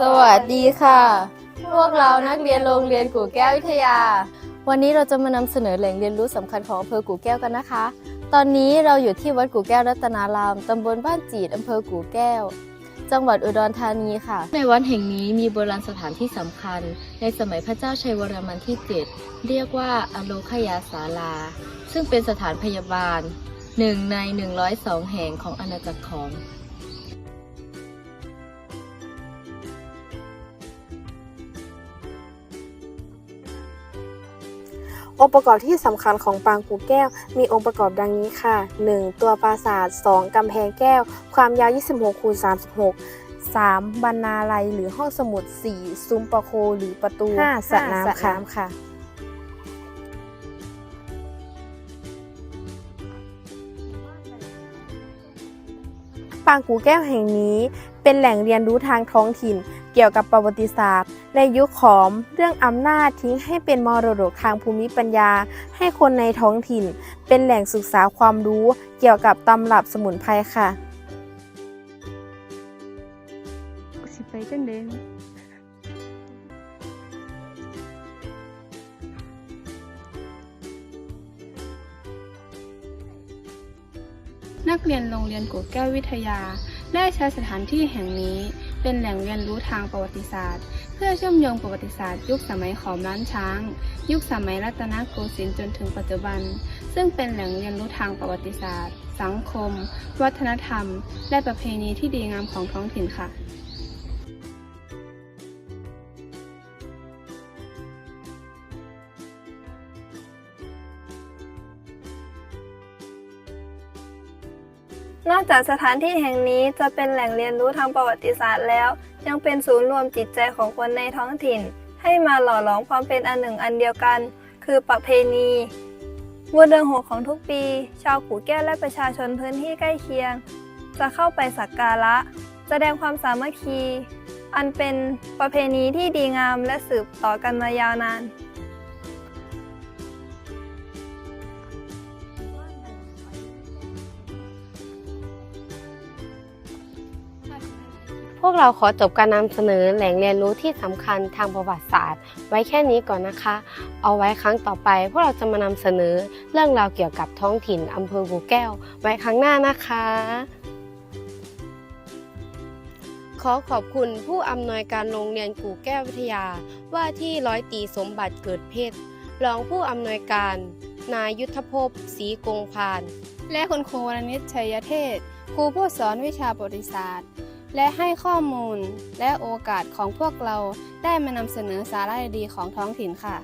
สวัสดีค่ะ พวกเรานักเรียนโรงเรียนกู่แก้ววิทยา วันนี้เราจะมานำเสนอแหล่งเรียนรู้สำคัญของอำเภอกู่แก้วกันนะคะ ตอนนี้เราอยู่ที่วัดกู่แก้วรัตนารามตำบลบ้านจีดอำเภอกู่แก้ว จังหวัดอุดรธานีค่ะ ในวัดแห่งนี้มีโบราณสถานที่สำคัญ ในสมัยพระเจ้าชัยวรมันที่ 7 เรียกว่าอโลคยาศาลา ซึ่งเป็นสถานพยาบาลหนึ่งใน 102 แห่งของอาณาจักรของ องค์ประกอบที่สำคัญของปางกูแก้ว มีองค์ประกอบดังนี้ค่ะ 1. ตัวปราสาท 2. กำแพงแก้ว ความยาว 26คูณ36 3. บรรณาลัยหรือห้องสมุด 4. ซุ้มประโคหรือประตู 5. สระน้ำค่ะค่ะปางกูแก้วแห่งนี้เป็นแหล่งเรียนรู้ทางท้องถิ่น เกี่ยวกับประวัติศาสตร์ ในยุคขอม เรื่องอำนาจทิ้งให้เป็นมรดกทางภูมิปัญญา ให้คนในท้องถิ่น เป็นแหล่งศึกษาความรู้เกี่ยวกับตำรับสมุนไพรค่ะ สิไปจังเดงนักเรียนโรงเรียนกูแก้ววิทยา ได้ใช้สถานที่แห่งนี้ เป็นแหล่งเรียนรู้ทางประวัติศาสตร์ เพื่อเชื่อมโยงประวัติศาสตร์ ยุคสมัยของล้านช้าง ยุคสมัยรัตนโกสินทร์จนถึงปัจจุบัน ซึ่งเป็นแหล่งเรียนรู้ทางประวัติศาสตร์ สังคม วัฒนธรรม และประเพณีที่ดีงามของท้องถิ่นค่ะ นอกจากสถานที่แห่งนี้จะเป็นแหล่งเรียนรู้ทางประวัติศาสตร์แล้ว ยังเป็นศูนย์รวมจิตใจของคนในท้องถิ่น ให้มาหล่อหลอมความเป็นอันหนึ่งอันเดียวกัน คือประเพณีวันเดือนหกของทุกปี ชาวกู่แก้วและประชาชนพื้นที่ใกล้เคียง จะเข้าไปสักการะ แสดงความสามัคคี อันเป็นประเพณีที่ดีงามและสืบต่อกันมายาวนาน วกเราขอจบการนำเสนอแหล่งเรียนรู้ที่สำคัญทางประวัติศาสตร์ ไว้แค่นี้ก่อนนะคะ เอาไว้ครั้งต่อไป พวกเราจะมานำเสนอเรื่องราวเกี่ยวกับท้องถิ่นอำเภอกูแก้ว ไว้ครั้งหน้านะคะ ขอขอบคุณผู้อำนวยการโรงเรียนกูแก้ววิทยา ว่าที่ร้อยตีสมบัติเกิดเพชรรองผู้อำนวยการ นายยุทธภพศรีกงพาน และคุณครูวรณิชชัยเทศ ครูผู้สอนวิชาประวัติศาสตร์ และให้ข้อมูลและโอกาสของพวกเราได้มานำเสนอสาระดีๆของท้องถิ่นค่ะ